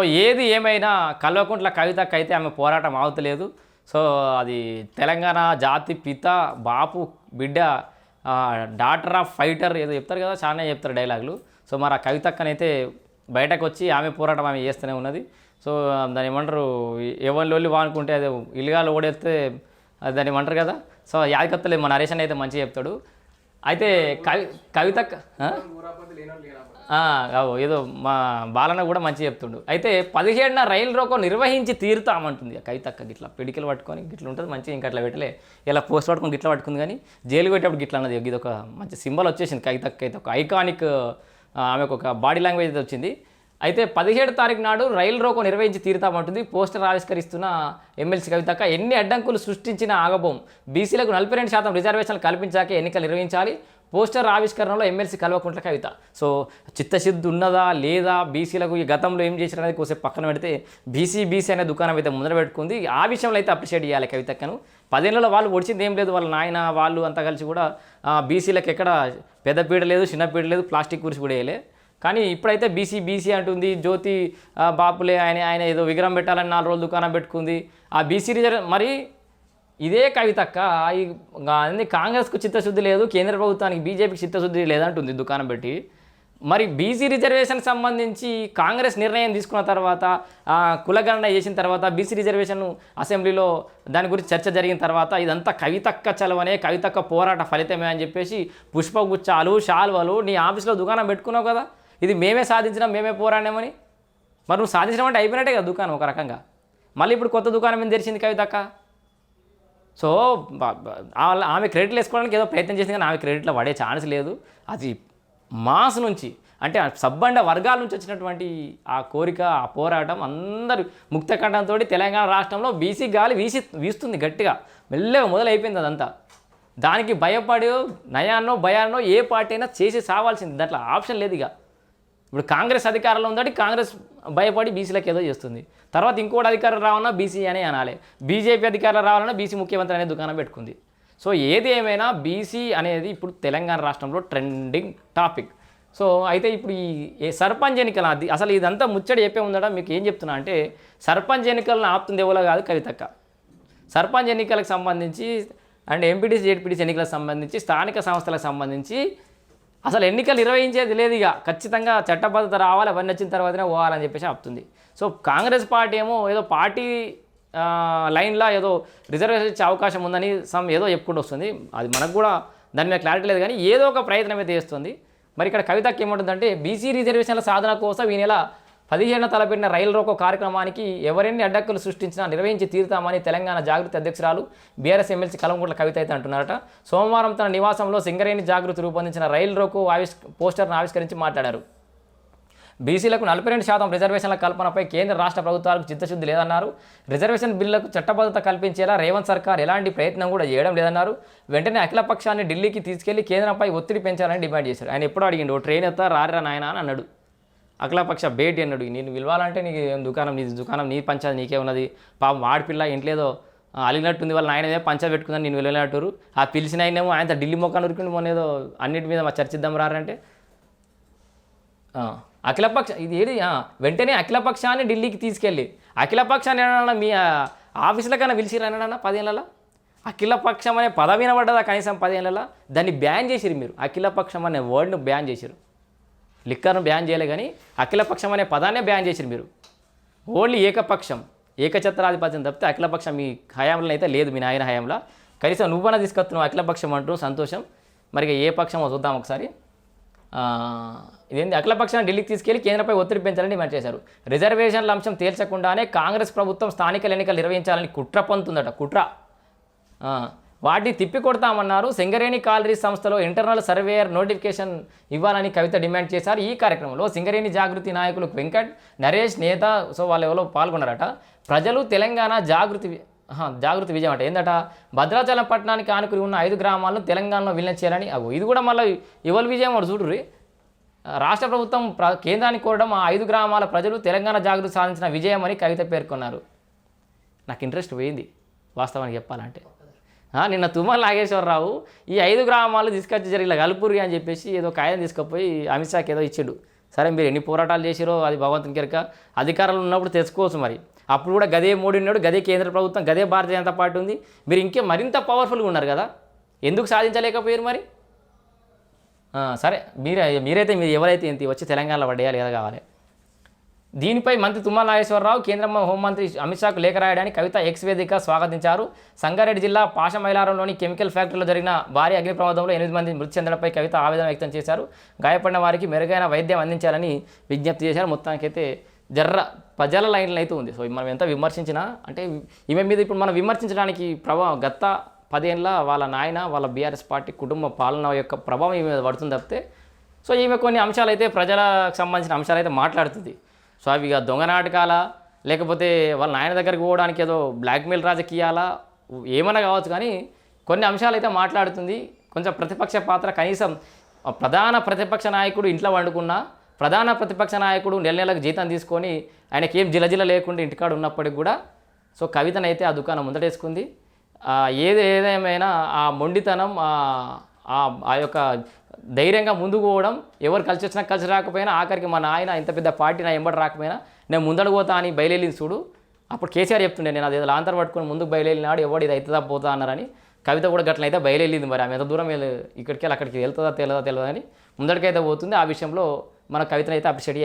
So ఏది ఏమైనా కల్వకుంట్ల కవితకు అయితే ఆమె పోరాటం ఆగుతలేదు. సో అది తెలంగాణ జాతి పిత బాపు బిడ్డ డాటర్ ఆఫ్ ఫైటర్ ఏదో చెప్తారు కదా చాలా చెప్తారు డైలాగులు. సో మరి ఆ కవితక్కనైతే బయటకు వచ్చి ఆమె పోరాటం ఆమె చేస్తూనే ఉన్నది. సో దాని ఏమంటారు ఎవరి లోళ్ళు వానుకుంటే అది ఇల్లుగాలు ఓడేస్తే అది దాన్ని ఏమంటారు కదా సో యాదకత్తలేదు మన నరేషన్ అయితే మంచిగా చెప్తాడు. అయితే కవి కవిత ఏదో మా బాలన్న కూడా మంచిగా చెప్తుండు. అయితే పదిహేడున రైలు రోకో నిర్వహించి తీరుతామంటుంది. ఆ కవితక్క గిట్లా పిడికలు పట్టుకొని గిట్ల ఉంటుంది మంచిగా ఇంకా అట్లా పెట్టలే. ఇలా పోస్ట్ పట్టుకొని గిట్ల పట్టుకుంది కానీ జైలు పెట్టేప్పుడు గిట్ల అన్నది. ఇది ఒక మంచి సింబల్ వచ్చేసింది. కవితక్క అయితే ఒక ఐకానిక్ ఆమెకు ఒక బాడీ లాంగ్వేజ్ అయితే వచ్చింది. అయితే పదిహేడు తారీఖు నాడు రైలు రోకో నిర్వహించి తీరుతామంటుంది. పోస్టర్ ఆవిష్కరిస్తున్న ఎమ్మెల్సీ కవితక్క ఎన్ని అడ్డంకులు సృష్టించిన ఆగబోం. బీసీలకు నలభై రెండు శాతం రిజర్వేషన్లు కల్పించాకే ఎన్నికలు నిర్వహించాలి. పోస్టర్ ఆవిష్కరణలో ఎమ్మెల్సీ కల్వకుంట్ల కవిత. సో చిత్తశుద్ధి ఉన్నదా లేదా బీసీలకు ఈ గతంలో ఏం చేశారు అనేది కోసేపు పక్కన పెడితే బీసీ బీసీ అనే దుకాణం అయితే ముందర పెట్టుకుంది. ఆ విషయంలో అయితే అప్రిషియేట్ చేయాలి కవితక్కను పదేళ్ళలో వాళ్ళు ఒడిచింది ఏం లేదు. వాళ్ళ నాయన వాళ్ళు అంతా కలిసి కూడా బీసీలకు ఎక్కడ పెద్ద పీడ లేదు చిన్న పీడ లేదు ప్లాస్టిక్ కురిసి కూడా వేయలే. కానీ ఇప్పుడైతే బీసీ బీసీ అంటుంది జ్యోతి బాపులే ఆయన ఆయన ఏదో విగ్రహం పెట్టాలని నాలుగు రోజులు దుకాణం పెట్టుకుంది. ఆ బీసీ రిజర్వ్ మరి ఇదే కవితక్క ఈ అన్ని కాంగ్రెస్కు చిత్తశుద్ధి లేదు కేంద్ర ప్రభుత్వానికి బీజేపీకి చిత్తశుద్ధి లేదంటుంది దుకాణం పెట్టి. మరి బీసీ రిజర్వేషన్ సంబంధించి కాంగ్రెస్ నిర్ణయం తీసుకున్న తర్వాత కులగణన చేసిన తర్వాత బీసీ రిజర్వేషన్ అసెంబ్లీలో దాని గురించి చర్చ జరిగిన తర్వాత ఇదంతా కవితక్క చలవనే కవితక్క పోరాట ఫలితమే అని చెప్పేసి పుష్పగుచ్చాలు శాల్వలు నీ ఆఫీస్లో దుకాణం పెట్టుకున్నావు కదా? ఇది మేమే సాధించినాం మేమే పోరాడామని మరి నువ్వు సాధించడం అంటే అయిపోయినట్టే కదా దుకాణం ఒక రకంగా. మళ్ళీ ఇప్పుడు కొత్త దుకాణం ఏం తెరిచింది కవితక్క సో ఆమె క్రెడిట్లు వేసుకోవడానికి ఏదో ప్రయత్నం చేసింది కానీ ఆమె క్రెడిట్లో పడే ఛాన్స్ లేదు. అది మాస్ నుంచి అంటే సబ్బండ వర్గాల నుంచి వచ్చినటువంటి ఆ కోరిక ఆ పోరాటం అందరూ ముక్తకంఠంతో తెలంగాణ రాష్ట్రంలో బీసీ గాలి వీసి వీస్తుంది గట్టిగా. మెల్లగా మొదలైపోయింది అదంతా. దానికి భయపడి నయాన్నో భయాన్నో ఏ పార్టీ అయినా చేసి సావాల్సింది. దాంట్లో ఆప్షన్ లేదు ఇక. ఇప్పుడు కాంగ్రెస్ అధికారంలో ఉందంటే కాంగ్రెస్ భయపడి బీసీలకు ఏదో చేస్తుంది. తర్వాత ఇంకోటి అధికారం రావాలన్నా బీసీ అనే అనాలి. బీజేపీ అధికారులు రావాలన్నా బీసీ ముఖ్యమంత్రి అనే దుకాణం పెట్టుకుంది. సో ఏది ఏమైనా బీసీ అనేది ఇప్పుడు తెలంగాణ రాష్ట్రంలో ట్రెండింగ్ టాపిక్. సో అయితే ఇప్పుడు ఈ ఏ సర్పంచ్ ఎన్నికల అది అసలు ఇదంతా ముచ్చడి చెప్పే ఉందట మీకు ఏం చెప్తున్నా అంటే సర్పంచ్ ఎన్నికలను ఆపుతుంది ఎవరో కాదు కవితక్క. సర్పంచ్ ఎన్నికలకు సంబంధించి అండ్ ఎంపీటీసీ జెడ్పీటీసీ ఎన్నికలకు సంబంధించి స్థానిక సంస్థలకు సంబంధించి అసలు ఎన్నికలు నిర్వహించేది లేదు ఇక. ఖచ్చితంగా చట్టబద్ధత రావాలి అవన్నీ వచ్చిన తర్వాతనే పోవాలని చెప్పేసి ఆపుతుంది. సో కాంగ్రెస్ పార్టీ ఏమో ఏదో పార్టీ లైన్లో ఏదో రిజర్వేషన్ ఇచ్చే అవకాశం ఉందని సమ్ ఏదో చెప్పుకుంటూ వస్తుంది. అది మనకు కూడా దాని మీద క్లారిటీ లేదు కానీ ఏదో ఒక ప్రయత్నం అయితే చేస్తుంది. మరి ఇక్కడ కవితకి ఏమంటుందంటే బీసీ రిజర్వేషన్ల సాధన కోసం ఈ నెల పదిహేను తలపెట్టిన రైలు రోకో కార్యక్రమానికి ఎవరెన్ని అడ్డక్కులు సృష్టించినా నిర్వహించి తీరుతామని తెలంగాణ జాగృతి అధ్యక్షురాలు బీఆర్ఎస్ ఎమ్మెల్సీ కలంగుట్ల కవిత అయితే అంటున్నారట. సోమవారం తన నివాసంలో సింగరేణి జాగృతి రూపొందించిన రైలు రోకో ఆవిష్ పోస్టర్ను ఆవిష్కరించి మాట్లాడారు. బీసీలకు నలభై రెండు శాతం రిజర్వేషన్ల కల్పనపై కేంద్ర రాష్ట్ర ప్రభుత్వాలకు చిత్తశుద్ధి లేదన్నారు. రిజర్వేషన్ బిల్లులకు చట్టబద్ధత కల్పించేలా రేవంత్ సర్కార్ ఎలాంటి ప్రయత్నం కూడా చేయడం లేదన్నారు. వెంటనే అఖిల పక్షాన్ని ఢిల్లీకి తీసుకెళ్ళి కేంద్రంపై ఒత్తిడి పెంచాలని డిమాండ్ చేశారు. ఆయన ఎప్పుడు అడిగిండు "ఓ ట్రైన్ ఎత్తా రారా నాయన అని అన్నాడు. అఖిలపక్ష భేటీ అన్నాడు. నేను పిలవాలంటే నీకు దుకాణం? నీ దుకాణం నీ పంచాయతీ నీకే ఉన్నది. పాపం ఆడపిల్ల ఇంట్లేదో అలిగినట్టుంది. వాళ్ళ ఏదో పంచా పెట్టుకుందని నేను వెళ్ళినట్టు ఆ పిలిచిన ఆయనేమో ఆయన ఢిల్లీ మొక్కను ఉరికిండు మొన్న ఏదో అన్నిటి మీద మా చర్చిద్దాం రారంటే. అఖిలపక్ష ఇది ఏది? వెంటనే అఖిలపక్షాన్ని ఢిల్లీకి తీసుకెళ్ళి. అఖిలపక్షాన్ని ఏమన్నా మీ ఆఫీసుల కన్నా పిలిచిరన్నా పదేళ్ళ అఖిలపక్షం అనే పదవి వినబడ్డదా కనీసం పదేళ్ళ దాన్ని బ్యాన్ చేసిరు మీరు. అఖిలపక్షం అనే వర్డ్ను బ్యాన్ చేసిరు లిక్కర్ను బ్యాన్ చేయలే కానీ అఖిలపక్షం అనే పదాన్నే బ్యాన్ చేసిరు మీరు. ఓన్లీ ఏకపక్షం ఏకఛత్రాధిపత్యం తప్పితే అఖిలపక్షం మీ హయాంలో అయితే లేదు మీ నాయన హయాంలో. కనీసం నువ్వన్నా తీసుకొస్తున్నావు అఖిలపక్షం అంటూ సంతోషం. మరి ఏ పక్షమో చూద్దాం ఒకసారి. ఆ, ఇదేంటి అఖిలపక్షాన్ని ఢిల్లీకి తీసుకెళ్ళి కేంద్రంపై ఒత్తిడి పెంచాలని డిమాండ్ చేశారు. రిజర్వేషన్ల అంశం తేల్చకుండానే కాంగ్రెస్ ప్రభుత్వం స్థానిక ఎన్నికలు నిర్వహించాలని కుట్ర పొందుతుందట కుట్ర. వాటిని తిప్పి కొడతామన్నారు సింగరేణి కాలరీస్ సంస్థలో ఇంటర్నల్ సర్వేయర్ నోటిఫికేషన్ ఇవ్వాలని కవిత డిమాండ్ చేశారు. ఈ కార్యక్రమంలో సింగరేణి జాగృతి నాయకులు వెంకట్ నరేష్ నేత సో వాళ్ళు ఎవరో పాల్గొన్నారట. ప్రజలు తెలంగాణ జాగృతి జాగృతి విజయం అంటే ఏంటట భద్రాచలం పట్టణానికి ఆనుకుని ఉన్న ఐదు గ్రామాలను తెలంగాణలో విలీనం చేయాలని. అవు ఇది కూడా మళ్ళీ ఇవల్ విజయం వాడు చూడుర్రి. రాష్ట్ర ప్రభుత్వం ప్ర కేంద్రానికి కోరడం ఆ ఐదు గ్రామాల ప్రజలు తెలంగాణ జాగృతి సాధించిన విజయం అని కవిత పేర్కొన్నారు. నాకు ఇంట్రెస్ట్ పోయింది వాస్తవానికి చెప్పాలంటే. నిన్న తుమ్మల నాగేశ్వరరావు ఈ ఐదు గ్రామాలు తీసుకొచ్చి జరిగిన కలుపురి అని చెప్పేసి ఏదో కాయం తీసుకుపోయి అమిత్ షాకి ఏదో ఇచ్చిండు. సరే మీరు ఎన్ని పోరాటాలు చేసిరో అది భగవంతుని కెరక. అధికారంలో ఉన్నప్పుడు తెచ్చుకోవచ్చు మరి. అప్పుడు కూడా గదే మోడీ ఉన్నాడు గదే కేంద్ర ప్రభుత్వం గదే భారతీయ జనతా పార్టీ ఉంది. మీరు ఇంకే మరింత పవర్ఫుల్గా ఉన్నారు కదా. ఎందుకు సాధించలేకపోయారు మరి? సరే మీరే మీరైతే మీరు ఎవరైతే ఇంత వచ్చి తెలంగాణలో పడేయాలి కదా కావాలి. దీనిపై మంత్రి తుమ్మల నాగేశ్వరరావు కేంద్ర హోంమంత్రి అమిత్ షాకు లేఖ రాయడానికి కవిత ఎక్స్ వేదిక స్వాగతించారు. సంగారెడ్డి జిల్లా పాషమైలారంలోని కెమికల్ ఫ్యాక్టరీలో జరిగిన భారీ అగ్ని ప్రమాదంలో ఎనిమిది మంది మృతి చెందడంపై కవిత ఆవేదన వ్యక్తం చేశారు. గాయపడిన వారికి మెరుగైన వైద్యం అందించాలని విజ్ఞప్తి చేశారు. మొత్తానికైతే జర్ర ప్రజల లైన్లు అయితే ఉంది. సో మనం ఎంత విమర్శించినా అంటే ఈమె మీద ఇప్పుడు మనం విమర్శించడానికి ప్రభావం గత పదేళ్ళ వాళ్ళ నాయన వాళ్ళ బీఆర్ఎస్ పార్టీ కుటుంబ పాలన యొక్క ప్రభావం ఈమె మీద పడుతుంది తప్పితే సో ఈమె కొన్ని అంశాలు అయితే ప్రజలకు సంబంధించిన అంశాలు అయితే మాట్లాడుతుంది. సో అవి ఇక దొంగ నాటకాలా? లేకపోతే వాళ్ళ నాయన దగ్గరికి పోవడానికి ఏదో బ్లాక్మెయిల్ రాజకీయాలా? ఏమైనా కావచ్చు కానీ కొన్ని అంశాలు అయితే మాట్లాడుతుంది. కొంచెం ప్రతిపక్ష పాత్ర కనీసం ప్రధాన ప్రతిపక్ష నాయకుడు ఇంట్లో వండుకున్నా ప్రధాన ప్రతిపక్ష నాయకుడు నెల నెలకు జీతం తీసుకొని ఆయనకి ఏం జిలజిల లేకుండా ఇంటికాడ ఉన్నప్పటికి కూడా సో కవితనైతే ఆ దుకాణం ముందటేసుకుంది. ఏది ఏదేమైనా ఆ మొండితనం ఆ ఆ యొక్క ధైర్యంగా ముందుకు పోవడం ఎవరు కలిసి వచ్చినా కలిసి రాకపోయినా ఆఖరికి మా నాయన ఇంత పెద్ద పార్టీ నా ఎంబడి రాకపోయినా నేను ముందడు పోతా అని బయలుదేరింది చూడు. అప్పుడు కేసీఆర్ చెప్తుండే నేను అది లాంతర్ పట్టుకొని ముందుకు బయలుదేరినాడు ఎవడు ఇది అవుతుందా పోతా అన్నారని. కవిత కూడా గట్లయితే బయలుదేరింది మరి. ఆమె ఎంత దూరం వెళ్ళి ఇక్కడికి వెళ్ళి అక్కడికి వెళ్తుందా తెలియదా తెలియదా అని ముందడికైతే పోతుంది. ఆ విషయంలో మన కవితనైతే అప్రిషియేట్ చేయాలి.